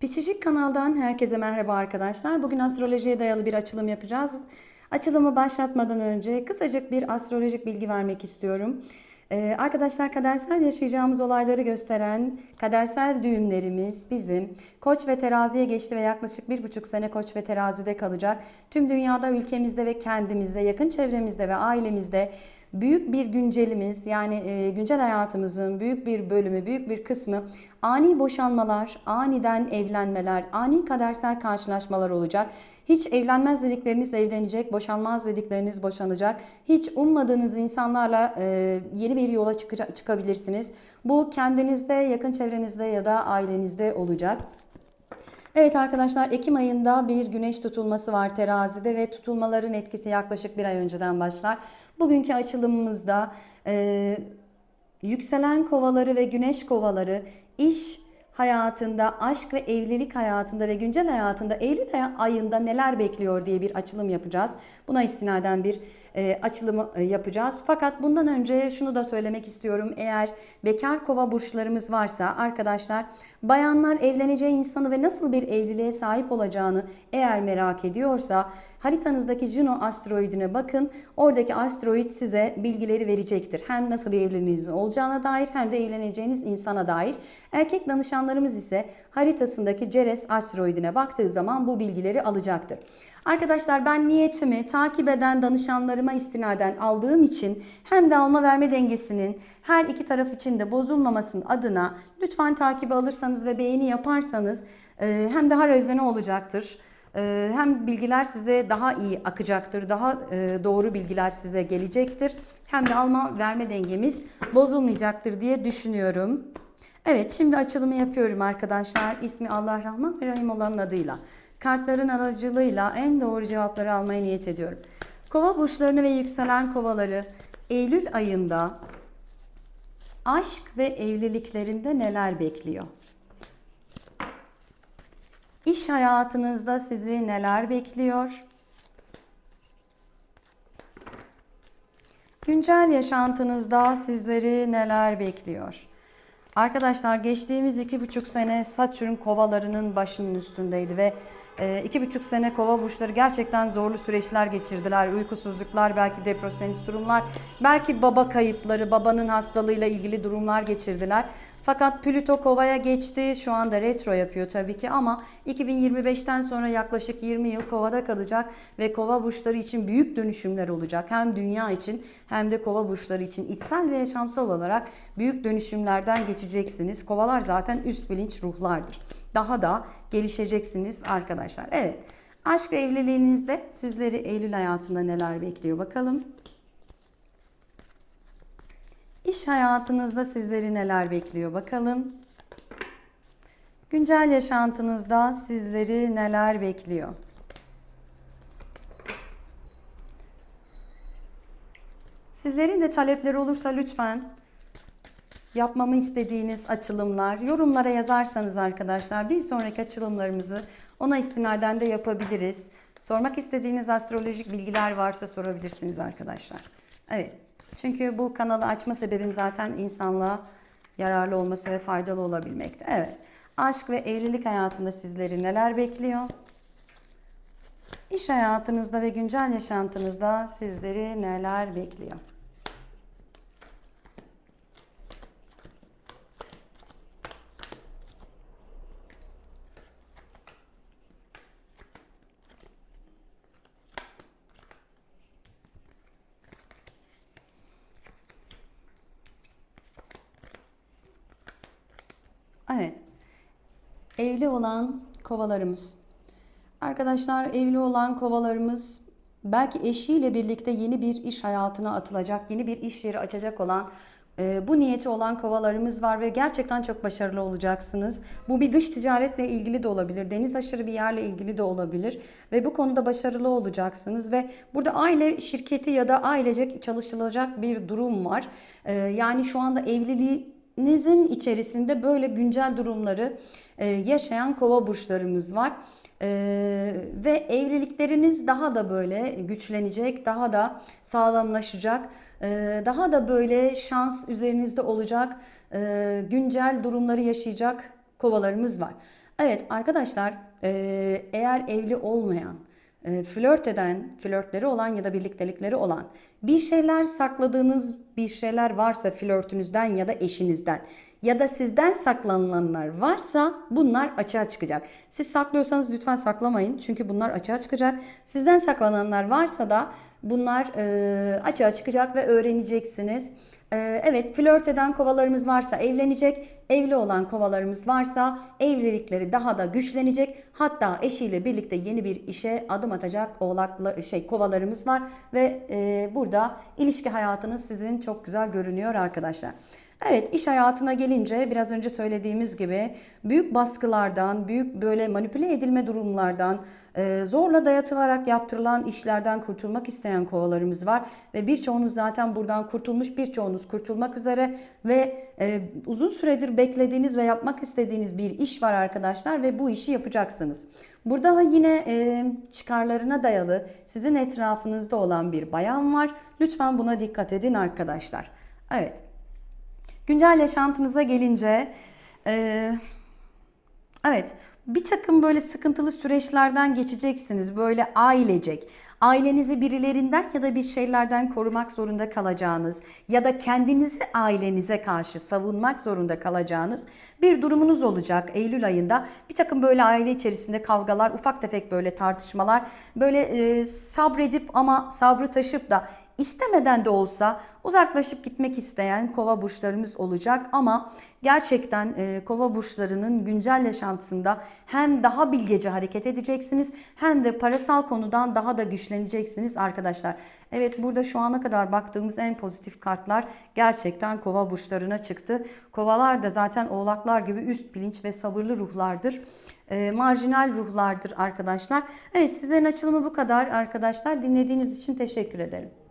Pisicik kanaldan herkese merhaba arkadaşlar. Bugün astrolojiye dayalı bir açılım yapacağız. Açılımı başlatmadan önce kısacık bir astrolojik bilgi vermek istiyorum. Ee, arkadaşlar kadersel yaşayacağımız olayları gösteren kadersel düğümlerimiz bizim Koç ve Terazi'ye geçti ve yaklaşık bir buçuk sene Koç ve Terazi'de kalacak. Tüm dünyada, ülkemizde ve kendimizde, yakın çevremizde ve ailemizde büyük bir güncelimiz yani e, güncel hayatımızın büyük bir bölümü, büyük bir kısmı ani boşanmalar, aniden evlenmeler, ani kadersel karşılaşmalar olacak. Hiç evlenmez dedikleriniz evlenecek, boşanmaz dedikleriniz boşanacak. Hiç ummadığınız insanlarla e, yeni bir yola çıkabilirsiniz. Bu kendinizde, yakın çevrenizde ya da ailenizde olacak. Evet arkadaşlar Ekim ayında bir güneş tutulması var terazide ve tutulmaların etkisi yaklaşık bir ay önceden başlar. Bugünkü açılımımızda e, yükselen kovaları ve güneş kovaları iş hayatında, aşk ve evlilik hayatında ve güncel hayatında Eylül ay- ayında neler bekliyor diye bir açılım yapacağız. Buna istinaden bir e, açılımı e, yapacağız. Fakat bundan önce şunu da söylemek istiyorum. Eğer bekar kova burçlarımız varsa arkadaşlar bayanlar evleneceği insanı ve nasıl bir evliliğe sahip olacağını eğer merak ediyorsa haritanızdaki Juno asteroidine bakın. Oradaki asteroid size bilgileri verecektir. Hem nasıl bir evliliğiniz olacağına dair hem de evleneceğiniz insana dair. Erkek danışanlarımız ise haritasındaki Ceres asteroidine baktığı zaman bu bilgileri alacaktır. Arkadaşlar ben niyetimi takip eden danışanlarıma istinaden aldığım için hem de alma verme dengesinin her iki taraf için de bozulmamasının adına lütfen takibi alırsanız ve beğeni yaparsanız e, hem daha rezone olacaktır. E, Hem bilgiler size daha iyi akacaktır, daha e, doğru bilgiler size gelecektir. Hem de alma verme dengemiz bozulmayacaktır diye düşünüyorum. Evet şimdi açılımı yapıyorum arkadaşlar. İsmi Allah Rahman ve Rahim olanın adıyla. Kartların aracılığıyla en doğru cevapları almaya niyet ediyorum. Kova burçlarını ve yükselen kovaları Eylül ayında aşk ve evliliklerinde neler bekliyor? İş hayatınızda sizi neler bekliyor? Güncel yaşantınızda sizleri neler bekliyor? Arkadaşlar geçtiğimiz iki buçuk sene Satürn kovalarının başının üstündeydi ve e, iki buçuk sene kova burçları gerçekten zorlu süreçler geçirdiler. Uykusuzluklar, belki depresyonist durumlar, belki baba kayıpları, babanın hastalığıyla ilgili durumlar geçirdiler. Fakat Plüto kovaya geçti. Şu anda retro yapıyor tabii ki ama 2025'ten sonra yaklaşık 20 yıl kovada kalacak ve kova burçları için büyük dönüşümler olacak. Hem dünya için hem de kova burçları için içsel ve yaşamsal olarak büyük dönüşümlerden geçeceksiniz. Kovalar zaten üst bilinç ruhlardır. Daha da gelişeceksiniz arkadaşlar. Evet. Aşk ve evliliğinizde sizleri Eylül hayatında neler bekliyor bakalım. İş hayatınızda sizleri neler bekliyor bakalım. Güncel yaşantınızda sizleri neler bekliyor? Sizlerin de talepleri olursa lütfen yapmamı istediğiniz açılımlar yorumlara yazarsanız arkadaşlar bir sonraki açılımlarımızı ona istinaden de yapabiliriz. Sormak istediğiniz astrolojik bilgiler varsa sorabilirsiniz arkadaşlar. Evet. Çünkü bu kanalı açma sebebim zaten insanlığa yararlı olması ve faydalı olabilmekte. Evet. Aşk ve evlilik hayatında sizleri neler bekliyor? İş hayatınızda ve güncel yaşantınızda sizleri neler bekliyor? Evet. Evli olan kovalarımız. Arkadaşlar evli olan kovalarımız belki eşiyle birlikte yeni bir iş hayatına atılacak, yeni bir iş yeri açacak olan e, bu niyeti olan kovalarımız var ve gerçekten çok başarılı olacaksınız. Bu bir dış ticaretle ilgili de olabilir, deniz aşırı bir yerle ilgili de olabilir ve bu konuda başarılı olacaksınız ve burada aile şirketi ya da ailecek çalışılacak bir durum var. E, yani şu anda evliliği Nizin içerisinde böyle güncel durumları e, yaşayan kova burçlarımız var. E, ve evlilikleriniz daha da böyle güçlenecek, daha da sağlamlaşacak, e, daha da böyle şans üzerinizde olacak, e, güncel durumları yaşayacak kovalarımız var. Evet arkadaşlar eee, eğer evli olmayan, e, flört eden, flörtleri olan ya da birliktelikleri olan bir şeyler sakladığınız bir şeyler varsa flörtünüzden ya da eşinizden ya da sizden saklanılanlar varsa bunlar açığa çıkacak. Siz saklıyorsanız lütfen saklamayın çünkü bunlar açığa çıkacak. Sizden saklananlar varsa da bunlar e, açığa çıkacak ve öğreneceksiniz. E, evet flört eden kovalarımız varsa evlenecek, evli olan kovalarımız varsa evlilikleri daha da güçlenecek. Hatta eşiyle birlikte yeni bir işe adım atacak oğlakla şey kovalarımız var ve e, burada ilişki hayatınız sizin çok güzel görünüyor arkadaşlar. Evet iş hayatına gelince biraz önce söylediğimiz gibi büyük baskılardan, büyük böyle manipüle edilme durumlardan, e, zorla dayatılarak yaptırılan işlerden kurtulmak isteyen kovalarımız var. Ve birçoğunuz zaten buradan kurtulmuş, birçoğunuz kurtulmak üzere ve e, uzun süredir beklediğiniz ve yapmak istediğiniz bir iş var arkadaşlar ve bu işi yapacaksınız. Burada yine e, çıkarlarına dayalı sizin etrafınızda olan bir bayan var. Lütfen buna dikkat edin arkadaşlar. Evet. Güncel yaşantınıza gelince e, evet bir takım böyle sıkıntılı süreçlerden geçeceksiniz. Böyle ailecek. Ailenizi birilerinden ya da bir şeylerden korumak zorunda kalacağınız ya da kendinizi ailenize karşı savunmak zorunda kalacağınız bir durumunuz olacak Eylül ayında. Bir takım böyle aile içerisinde kavgalar, ufak tefek böyle tartışmalar, böyle e, sabredip ama sabrı taşıp da istemeden de olsa uzaklaşıp gitmek isteyen kova burçlarımız olacak ama gerçekten e, kova burçlarının güncel yaşantısında hem daha bilgece hareket edeceksiniz hem de parasal konudan daha da güçleneceksiniz arkadaşlar. Evet burada şu ana kadar baktığımız en pozitif kartlar gerçekten kova burçlarına çıktı. Kovalar da zaten oğlaklar gibi üst bilinç ve sabırlı ruhlardır. E, marjinal ruhlardır arkadaşlar. Evet sizlerin açılımı bu kadar arkadaşlar. Dinlediğiniz için teşekkür ederim.